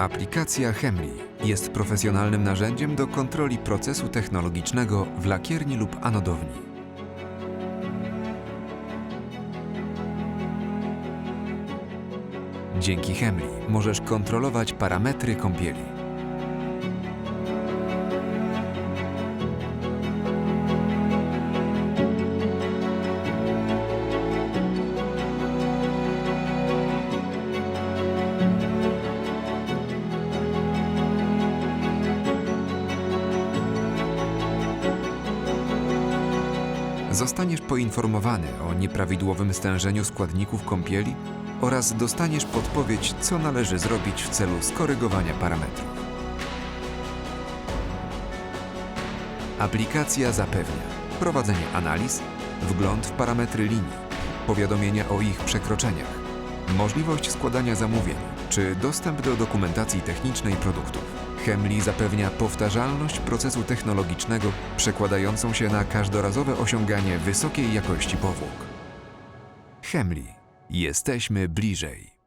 Aplikacja Chemli jest profesjonalnym narzędziem do kontroli procesu technologicznego w lakierni lub anodowni. Dzięki Chemli możesz kontrolować parametry kąpieli. Zostaniesz poinformowany o nieprawidłowym stężeniu składników kąpieli oraz dostaniesz podpowiedź, co należy zrobić w celu skorygowania parametrów. Aplikacja zapewnia prowadzenie analiz, wgląd w parametry linii, powiadomienia o ich przekroczeniach, możliwość składania zamówień czy dostęp do dokumentacji technicznej produktów. Chemli zapewnia powtarzalność procesu technologicznego przekładającą się na każdorazowe osiąganie wysokiej jakości powłok. Chemli. Jesteśmy bliżej.